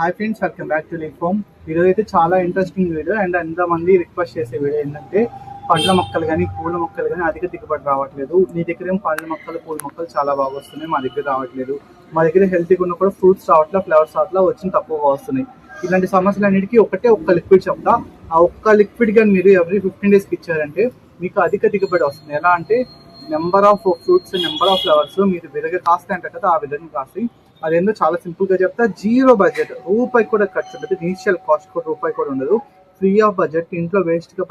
Hi friends welcome back to lick home ఈరోజు అయితే చాలా ఇంట్రెస్టింగ్ వీడియో అండ్ ఎంతమంది రిక్వెస్ట్ చేసే వీడియో ఏంటంటే పండ్ల మొక్కలు కానీ పూల మొక్కలు కానీ అధిక దిగుబడి రావట్లేదు. మీ దగ్గర ఏం పండ్ల మొక్కలు పూల మొక్కలు చాలా బాగా వస్తున్నాయి మా దగ్గర రావట్లేదు. మా దగ్గర హెల్తీగా ఉన్న కూడా ఫ్రూట్స్ రావట్లేదు ఫ్లవర్స్ రావట్లేదు వచ్చిన తక్కువగా వస్తున్నాయి. ఇలాంటి సమస్యలన్నిటికీ ఒకటే ఒక్క లిక్విడ్ చెప్తా. ఆ ఒక్క లిక్విడ్ కానీ మీరు ఎవ్రీ ఫిఫ్టీన్ డేస్కి ఇచ్చారంటే మీకు అధిక దిగుబడి వస్తుంది. ఎలా అంటే number of fruits number of flowers మీరు విధంగా కాస్తాయి అంటారు కదా ఆ విధంగా కాస్తాయి. అదేందో చాలా సింపుల్గా చెప్తా. జీరో బడ్జెట్ రూపాయి కూడా ఖర్చు ఉండదు. ఇనిషియల్ కాస్ట్ కూడా రూపాయి కూడా ఉండదు. ఫ్రీ ఆఫ్ బడ్జెట్ ఇంట్లో వేస్ట్గా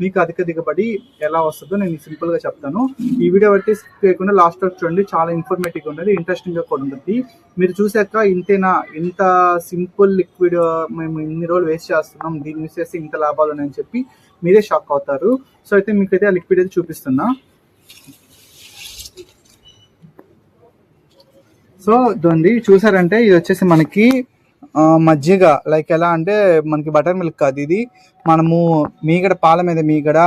మీకు అధిక దిగబడి ఎలా వస్తుందో నేను సింపుల్గా చెప్తాను. ఈ వీడియో బట్టి చేయకుండా లాస్ట్ వరకు చూడండి. చాలా ఇన్ఫర్మేటివ్ ఉండదు ఇంట్రెస్టింగ్గా కూడా ఉంటుంది. మీరు చూసాక ఇంతేనా? ఇంత సింపుల్ లిక్విడ్ మేము ఇన్ని రోజులు వేస్ట్ చేస్తున్నాం దీన్ని యూస్ చేస్తే ఇంత లాభాలు ఉన్నాయని చెప్పి మీరే షాక్ అవుతారు. సో అయితే మీకైతే ఆ లిక్విడ్ అయితే చూపిస్తున్నా. సో ఇదండి చూసారంటే ఇది వచ్చేసి మనకి మజ్జిగ. లైక్ ఎలా అంటే మనకి బటర్ మిల్క్ కాదు ఇది. మనము మీగడ పాల మీద మీగడ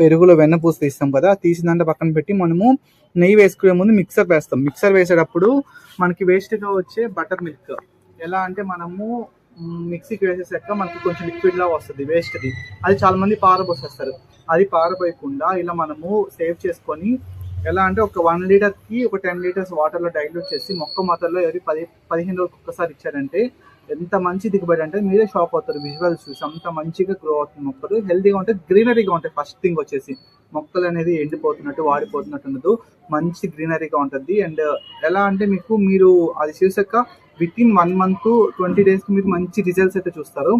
పెరుగులో వెన్న పూసి తీస్తాం కదా తీసిన దాంట్లో పక్కన పెట్టి మనము నెయ్యి వేసుకునే ముందు మిక్సర్ వేస్తాం. మిక్సర్ వేసేటప్పుడు మనకి వేస్ట్గా వచ్చే బటర్ మిల్క్. ఎలా అంటే మనము మిక్సీకి వేసేసాక మనకి కొంచెం లిక్విడ్ లా వస్తుంది వేస్ట్ది. అది చాలా మంది పారబోసేస్తారు. అది పారబోయకుండా ఇలా మనము సేవ్ చేసుకొని ఎలా అంటే ఒక వన్ లీటర్కి ఒక టెన్ లీటర్స్ వాటర్లో డైల్యూట్ చేసి మొక్క మొత్తంలో ఎవరి పది పదిహేను రోజులకు ఒక్కసారి ఇచ్చారంటే ఎంత మంచి దిగుబడి అంటే మీరే షాప్ అవుతారు విజువల్స్ చూసి అంత మంచిగా గ్రో అవుతుంది మొక్కలు. హెల్తీగా ఉంటాయి గ్రీనరీగా ఉంటాయి ఫస్ట్ థింగ్ వచ్చేసి మొక్కలు అనేది ఎండిపోతున్నట్టు వాడిపోతున్నట్టు ఉండదు. మంచి గ్రీనరీగా ఉంటుంది. అండ్ ఎలా అంటే మీకు మీరు అది చేసాక with in one month twenty days మీరు మంచి రిజల్ట్స్ అయితే చూస్తారు.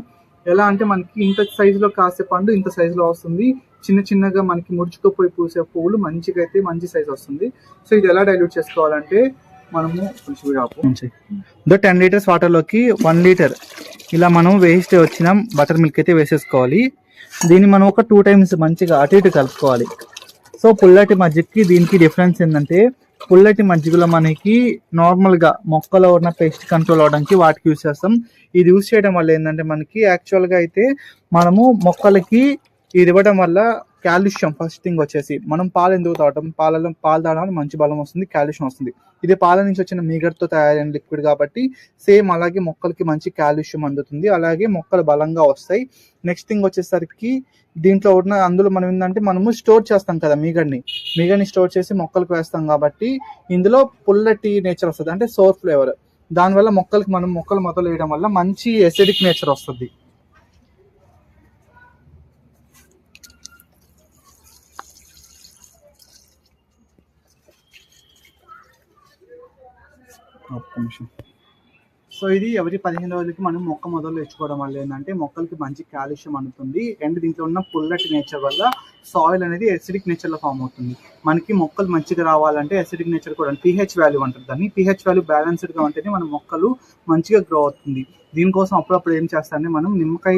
ఎలా అంటే మనకి ఇంత సైజులో కాసే పండు ఇంత సైజులో వస్తుంది. చిన్న చిన్నగా మనకి ముడుచుకుపోయి పూసే పువ్వులు మంచిగా అయితే మంచి సైజ్ వస్తుంది. సో ఇది ఎలా డైల్యూట్ చేసుకోవాలంటే మనము కొంచెం ఇదో టెన్ లీటర్స్ వాటర్లోకి వన్ లీటర్ ఇలా మనం వేస్ట్ వచ్చిన బటర్ మిల్క్ అయితే వేసేసుకోవాలి. దీన్ని మనం ఒక టూ టైమ్స్ మంచిగా అటు ఇటు కలుపుకోవాలి. సో పుల్లటి మజ్జిగకి దీనికి డిఫరెన్స్ ఏంటంటే పుల్లటి మజ్జిగలో మనకి నార్మల్గా మొక్కలో ఉన్న పెస్ట్ కంట్రోల్ అవడానికి వాటికి యూస్ చేస్తాం. ఇది యూస్ చేయడం వల్ల ఏంటంటే మనకి యాక్చువల్గా అయితే మనము మొక్కలకి ఇది ఇవ్వడం వల్ల కాల్షియం ఫస్ట్ థింగ్ వచ్చేసి మనం పాలు ఎందుకు తాగటం పాలలో పాలు తాగడం వల్ల మంచి బలం వస్తుంది కాల్షియం వస్తుంది. ఇది పాల నుంచి వచ్చిన మీగడ్తో తయారైన లిక్విడ్ కాబట్టి సేమ్ అలాగే మొక్కలకి మంచి కాల్షియం అందుతుంది. అలాగే మొక్కలు బలంగా వస్తాయి. నెక్స్ట్ థింగ్ వచ్చేసరికి దీంట్లో ఉన్న అందులో మనం ఏంటంటే మనము స్టోర్ చేస్తాం కదా మీగడ్ని. మీగడ్ని స్టోర్ చేసి మొక్కలకు వేస్తాం కాబట్టి ఇందులో పుల్లటి నేచర్ వస్తుంది. అంటే సోర్ ఫ్లేవర్. దానివల్ల మొక్కలకి మనం మొక్కలు మొదలు వేయడం వల్ల మంచి ఎసిడిక్ నేచర్ వస్తుంది. ఒక్క నిమిషం సో ఇది ఎవరి పదిహేను రోజులకి మనం మొక్క మొదలు తెచ్చుకోవడం వల్ల ఏంటంటే మొక్కలకి మంచి కాల్షియం అందుతుంది. అండ్ దీంట్లో ఉన్న పుల్లటి నేచర్ వల్ల సాయిల్ అనేది ఎసిడిక్ నేచర్లో ఫామ్ అవుతుంది. మనకి మొక్కలు మంచిగా రావాలంటే ఎసిడిక్ నేచర్ కూడా పిహెచ్ వాల్యూ అంటారు దాన్ని. పిహెచ్ వాల్యూ బ్యాలెన్స్డ్గా ఉంటేనే మన మొక్కలు మంచిగా గ్రో అవుతుంది. దీనికోసం అప్పుడప్పుడు ఏం చేస్తామంటే మనం నిమ్మకాయ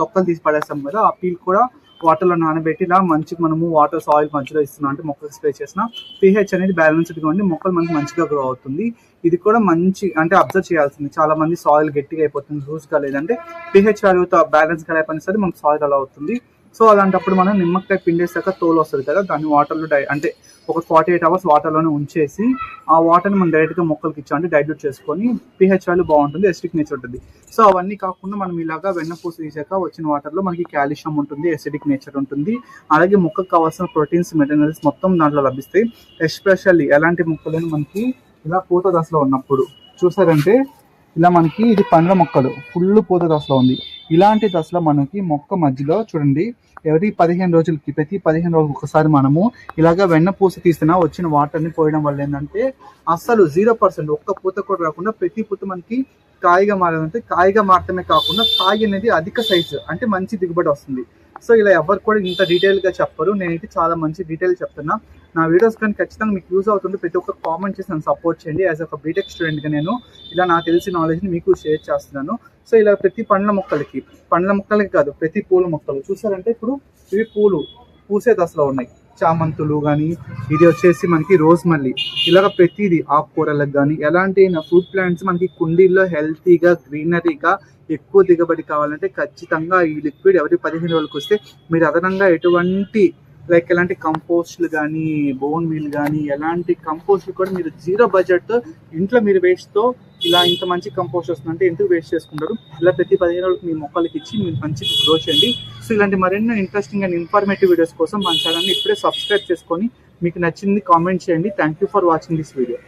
తొక్కలు తీసి పడేస్తాం కదా ఆ పీల్ కూడా వాటర్లో నానబెట్టి ఇలా మంచి మనము వాటర్ సాయిల్ మంచిగా ఇస్తున్నాం అంటే మొక్కలు స్ప్రే చేసిన పిహెచ్ అనేది బ్యాలెన్స్డ్గా ఉండి మొక్కలు మనకి మంచిగా గ్రో అవుతుంది. ఇది కూడా మంచి అంటే అబ్జర్వ్ చేయాల్సింది. చాలా మంది సాయిల్ గట్టిగా అయిపోతుంది లూజ్గా లేదంటే పిహెచ్ వాల్యూతో బ్యాలెన్స్గా అయిపోయిన సరే మనకు సాయిల్ అలా అవుతుంది. సో అలాంటప్పుడు మనం నిమ్మకాయ పిండేసాక తోలు వస్తుంది కదా దాన్ని వాటర్లో డై అంటే ఒక ఫార్టీ ఎయిట్ అవర్స్ వాటర్లోనే ఉంచేసి ఆ వాటర్ని మనం డైరెక్ట్గా మొక్కలకి ఇచ్చామంటే డైల్యూట్ చేసుకొని పిహెచ్ వాల్యూ బాగుంటుంది ఎసిడిక్ నేచర్ ఉంటుంది. సో అవన్నీ కాకుండా మనం ఇలాగా వెన్నపూస తీసాక వచ్చిన వాటర్లో మనకి కాల్షియం ఉంటుంది ఎసిడిక్ నేచర్ ఉంటుంది. అలాగే మొక్కకు కావాల్సిన ప్రోటీన్స్ మెటీరియల్స్ మొత్తం దాంట్లో లభిస్తాయి. ఎస్పెషల్లీ ఎలాంటి మొక్కలను మనకి ఇలా పూత దశలో ఉన్నప్పుడు చూసారంటే ఇలా మనకి ఇది పండ్ల మొక్కలు. ఫుల్ పూత దశలో ఉంది. ఇలాంటి దశలో మనకి మొక్క మధ్యలో చూడండి. ఎవరి పదిహేను రోజులకి ప్రతి పదిహేను రోజులకి ఒకసారి మనము ఇలాగ వెన్న పూస తీసినా వచ్చిన వాటర్ని పోయడం వల్ల ఏంటంటే అస్సలు జీరో పర్సెంట్ ఒక్క పూత కూడా రాకుండా ప్రతి పూత మనకి కాయగా మారాలంటే కాయగా మారటమే కాకుండా కాయ అనేది అధిక సైజు అంటే మంచి దిగుబడి వస్తుంది. సో ఇలా ఎవరు కూడా ఇంత డీటెయిల్గా చెప్పరు. నేనైతే చాలా మంచి డీటెయిల్ చెప్తున్నా. నా వీడియోస్ కానీ ఖచ్చితంగా మీకు యూజ్ అవుతుంది ప్రతి ఒక్క కామెంట్ చేసి నన్ను సపోర్ట్ చేయండి. యాజ్ ఒక బీటెక్ స్టూడెంట్గా నేను ఇలా నాకు తెలిసిన నాలెడ్జ్ని మీకు షేర్ చేస్తున్నాను. సో ఇలా ప్రతి పండ్ల మొక్కలకి పండ్ల మొక్కలకి కాదు ప్రతి పూల మొక్కలు చూసారంటే ఇప్పుడు ఇవి పూలు పూసే దశలో ఉన్నాయి. చామంతులు కానీ ఇది వచ్చేసి మనకి రోజ్ మల్లి ఇలాగ ప్రతిదీ ఆకుకూరలకు కానీ ఎలాంటి ఫ్రూట్ ప్లాంట్స్ మనకి కుండీల్లో హెల్తీగా గ్రీనరీగా ఎక్కువ దిగుబడి కావాలంటే ఖచ్చితంగా ఈ లిక్విడ్ ఎవరి పదిహేను రోజులకు వస్తే మీరు అదనంగా ఎటువంటి లైక్ ఎలాంటి కంపోస్ట్లు కానీ బోన్ మీల్ కానీ ఎలాంటి కంపోస్ట్ కూడా మీరు జీరో బడ్జెట్తో ఇంట్లో మీరు వేస్ట్తో ఇలా ఇంత మంచి కంపోస్ట్ వస్తుందంటే ఎందుకు వేస్ట్ చేసుకుంటారు? ఇలా ప్రతి పదిహేను రోజులకు మీ మొక్కలకి ఇచ్చి మీరు మంచిగా గ్రో చేయండి. సో ఇలాంటి మరెన్నో ఇంట్రెస్టింగ్ అండ్ ఇన్ఫర్మేటివ్ వీడియోస్ కోసం మన ఛానల్ని ఇప్పుడే సబ్స్క్రైబ్ చేసుకొని మీకు నచ్చింది కామెంట్ చేయండి. Thank you for watching this video